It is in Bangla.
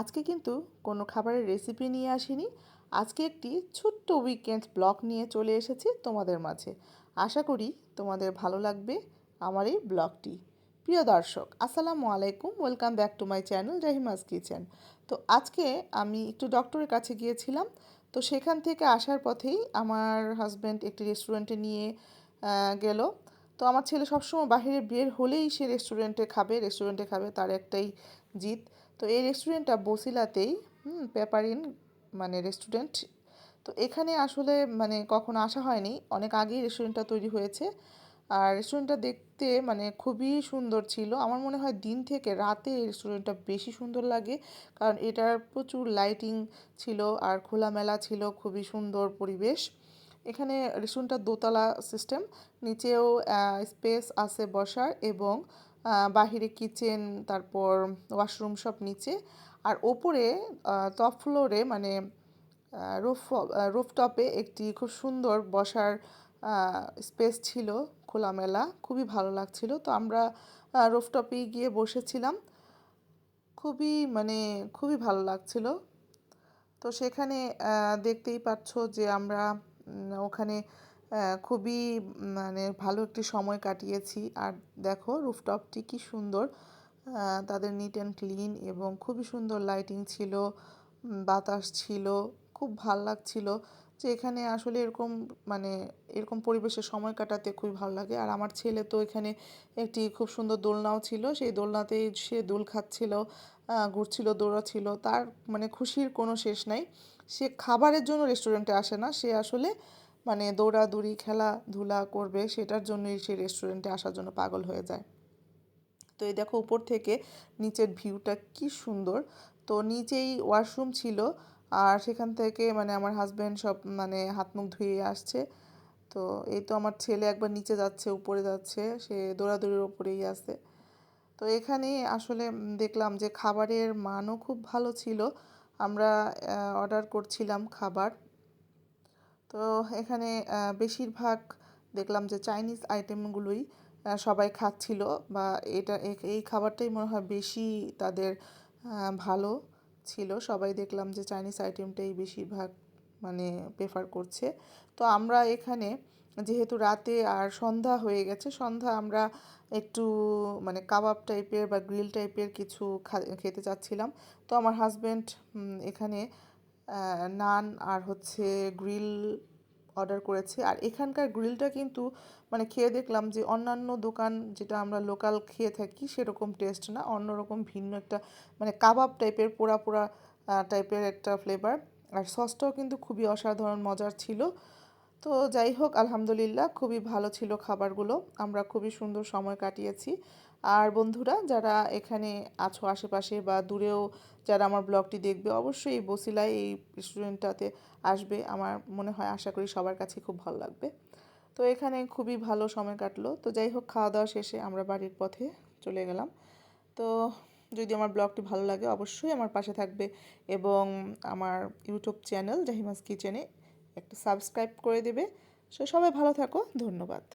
আজকে কিন্তু কোনো খাবারের রেসিপি নিয়ে আসিনি। আজকে একটি ছোট্ট উইকেন্ড ব্লগ নিয়ে চলে এসেছি তোমাদের মাঝে। আশা করি তোমাদের ভালো লাগবে আমার এই ব্লগটি প্রিয় দর্শক, আসসালামু আলাইকুম welcome back to my channel Rahima's kitchen তো আজকে আমি একটু ডক্টরের কাছে গিয়েছিলাম। তো সেখান থেকে আসার পথেই আমার হাজব্যান্ড একটি রেস্টুরেন্টে নিয়ে গেল। তো আমার ছেলে সবসময় বাহিরে বের হলেই সে রেস্টুরেন্টে খাবে রেস্টুরেন্টে খাবে, তার একটাই জিত তো এই রেস্টুরেন্টটা বসিলাতেই, হুম, পেপারিন মানে রেস্টুরেন্ট তো এখানে আসলে মানে কখনো আসা হয়নি। অনেক আগেই রেস্টুরেন্টটা তৈরি হয়েছে। আর রেস্টুরেন্টটা দেখতে মানে খুবই সুন্দর ছিল। আমার মনে হয় দিন থেকে রাতে এই রেস্টুরেন্টটা বেশি সুন্দর লাগে। কারণ এটার প্রচুর লাইটিং ছিল আর খোলামেলা ছিল, খুবই সুন্দর পরিবেশ। এখানে রেস্টুরেন্টটা দোতলা সিস্টেম। নিচেও স্পেস আছে বসার এবং বাহিরে কিচেন, তারপর ওয়াশরুম সব নিচে। আর ওপরে টপ ফ্লোরে মানে রুফ রুফটপে একটি খুব সুন্দর বসার স্পেস ছিল খোলামেলা। খুবই ভালো লাগছিল। তো আমরা রুফটপে গিয়ে বসেছিলাম। খুবই মানে খুবই ভালো লাগছিল। তো সেখানে দেখতেই পাচ্ছ যে আমরা ওখানে খুবই মানে ভালো একটি সময় কাটিয়েছি। আর দেখো, রুফটপটি কি সুন্দর। তাদের নিট অ্যান্ড ক্লিন এবং খুবই সুন্দর লাইটিং ছিল বাতাস ছিল, খুব ভালো লাগছিল। যে এখানে আসলে এরকম মানে এরকম পরিবেশে সময় কাটাতে খুবই ভালো লাগে। আর আমার ছেলে তো এখানে একটি খুব সুন্দর দোলনাও ছিল। সেই দোলনাতেই সে দোল খাচ্ছিল। ঘুরছিল, দৌড়াচ্ছিল, তার মানে খুশির কোনো শেষ নাই। সে খাবারের জন্য রেস্টুরেন্টে আসে না, সে আসলে মানে দৌড়াদৌড়ি, খেলাধুলা করবে, সেটার জন্যই সে রেস্টুরেন্টে আসার জন্য পাগল হয়ে যায়। তো এই দেখো উপর থেকে নিচের ভিউটা কি সুন্দর। তো নিচেই ওয়াশরুম ছিল, আর সেখান থেকে মানে আমার হাজব্যান্ড সব মানে হাত মুখ ধুয়ে আসছে। তো এই তো আমার ছেলে একবার নিচে যাচ্ছে, উপরে যাচ্ছে, সে দৌড়াদৌড়ির ওপরেই আছে। তো এখানে আসলে দেখলাম যে খাবারের মানও খুব ভালো ছিল। আমরা অর্ডার করছিলাম খাবার। তো এখানে বেশিরভাগ দেখলাম যে চাইনিজ আইটেমগুলোই সবাই খাচ্ছিল বা এটা এই খাবারটাই মনে হয় বেশি তাদের ভালো ছিল। সবাই দেখলাম যে চাইনিজ আইটেমটাই বেশিরভাগ মানে প্রেফার করছে। তো আমরা এখানে যেহেতু রাতে আর সন্ধ্যা হয়ে গেছে, সন্ধ্যা আমরা একটু মানে কাবাব টাইপের বা গ্রিল টাইপের কিছু খেতে চাচ্ছিলাম। তো আমার হাজব্যান্ড এখানে নান আর হচ্ছে গ্রিল অর্ডার করেছে। আর এখানকার গ্রিলটা কিন্তু মানে খেয়ে দেখলাম যে অন্যান্য দোকান যেটা আমরা লোকাল খেয়ে থাকি সেরকম টেস্ট না, অন্যরকম ভিন্ন একটা মানে কাবাব টাইপের, পোড়া পোড়া টাইপের একটা ফ্লেভার। আর সসটাও কিন্তু খুবই অসাধারণ, মজার ছিল। তো যাই হোক, আলহামদুলিল্লাহ খুবই ভালো ছিল খাবারগুলো। আমরা খুবই সুন্দর সময় কাটিয়েছি। আর বন্ধুরা, যারা এখানে আছো আশেপাশে বা দূরেও যারা আমার ব্লগটি দেখবে, অবশ্যই এই বসিলায়, এই রেস্টুরেন্টটাতে আসবে। আমার মনে হয়, আশা করি সবার কাছে খুব ভালো লাগবে। তো এখানে খুবই ভালো সময় কাটলো। তো যাই হোক খাওয়া দাওয়া শেষে আমরা বাড়ির পথে চলে গেলাম। তো যদি আমার ব্লগটি ভালো লাগে, অবশ্যই আমার পাশে থাকবে এবং আমার ইউটিউব চ্যানেল, জাহিমাস কিচেনে একটা সাবস্ক্রাইব করে দেবে। সো সবাই ভালো থাকো ধন্যবাদ।